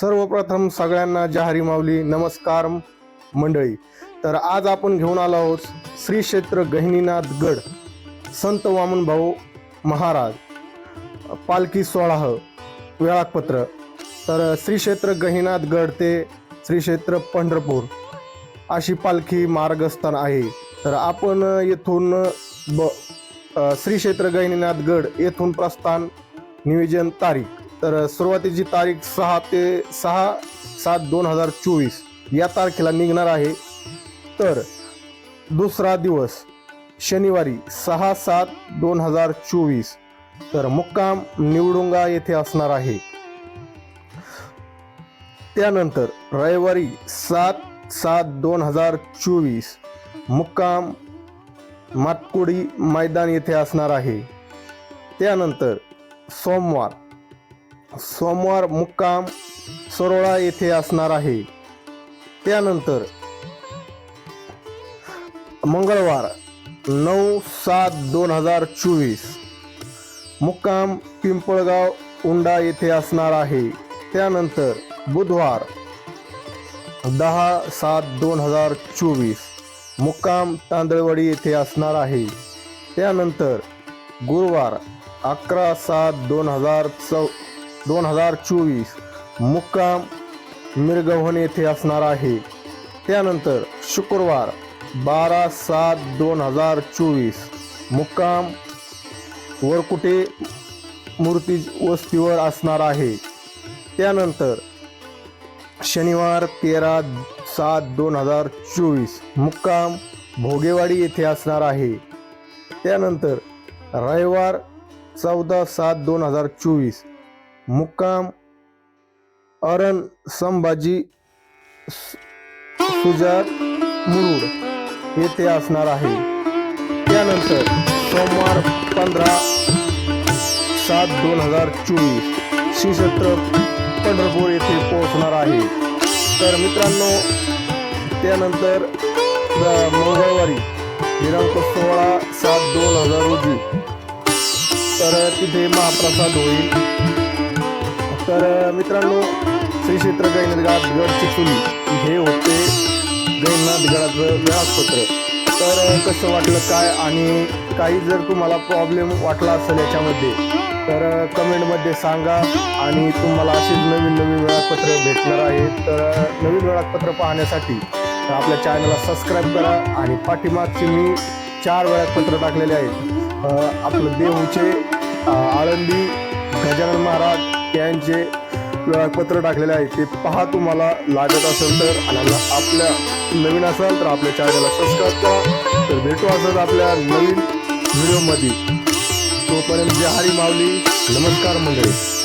सर्वप्रथम सगळ्यांना जहारी माऊली नमस्कार मंडळी. तर आज आपण घेऊन आलो आहोत श्री क्षेत्र गहिनीनाथ गड संत वामन भाऊ महाराज पालखी सोळाह वेळापत्र तर श्री क्षेत्र गहिनाथ गड ते श्री क्षेत्र पंढरपूर अशी पालखी मार्गस्थान आहे. तर आपण येथून ब श्री क्षेत्र गहिनीनाथ गड येथून प्रस्थान नियोजन तारीख. तर सुरुवातीची तारीख सहा ते सहा सात दोन हजार चोवीस या तारखेला निघणार आहे. तर दुसरा दिवस शनिवारी सहा सात दोन हजार चोवीस. तर मुक्काम निवडुंगा येथे असणार आहे. त्यानंतर रविवारी सात सात दोन हजार चोवीस मुक्काम मातकुडी मैदान येथे असणार आहे. त्यानंतर सोमवार सोमवार मुक्काम सरोळा येथे असणार आहे. त्यानंतर मंगळवार नऊ सात दोन हजार चोवीस मुक्काम पिंपळगाव उंडा येथे असणार आहे. त्यानंतर बुधवार दहा सात दोन हजार चोवीस मुक्काम तांदळवाडी येथे असणार आहे. त्यानंतर गुरुवार अकरा सात दोन हजार चौ दोन हजार चोवीस मुक्काम मिरगव्हण येथे असणार आहे. त्यानंतर शुक्रवार बारा सात दोन हजार चोवीस मुक्काम वरकुटे मूर्ती वस्तीवर असणार आहे. त्यानंतर शनिवार तेरा सात दोन हजार चोवीस मुक्काम भोगेवाडी येथे असणार आहे. त्यानंतर रविवार चौदा सात दोन हजार चोवीस मुक्काम अरण संभाजी सुजात मुरुड येथे असणार आहे. त्यानंतर सोमवार पंधरा सात दोन हजार चोवीस श्री क्षेत्र पंढरपूर येथे पोहोचणार आहे. तर मित्रांनो त्यानंतर मंगळवारी दिनांक सोळा सात दोन हजार रोजी तर तिथे महाप्रसाद होईल. तर मित्रांनो श्री क्षेत्र गैनदगात गड चिचोली हे होते जैननाथ गडाचं वेळापत्र तर कसं वाटलं काय आणि काही जर तुम्हाला प्रॉब्लेम वाटला असेल याच्यामध्ये तर कमेंटमध्ये सांगा आणि तुम्हाला असेच नवीन नवीन वेळापत्र भेटणार आहे तर नवीन वेळापत्र पाहण्यासाठी आपल्या चॅनलला सबस्क्राईब करा आणि पाठीमागचे मी चार वेळापत्र टाकलेले आहेत. आपलं देहूचे आळंदी गजानन महाराज यांचे वेळापत्र टाकलेले आहे. ते पहा तुम्हाला लागत असेल तर. आणि आपल्या- नवीन असाल तर आपल्या चॅनलला सबस्क्राईब करा. तर भेटू असंच आपल्या नवीन व्हिडिओमध्ये तोपर्यंत जय हरी माऊली. नमस्कार मंडळी.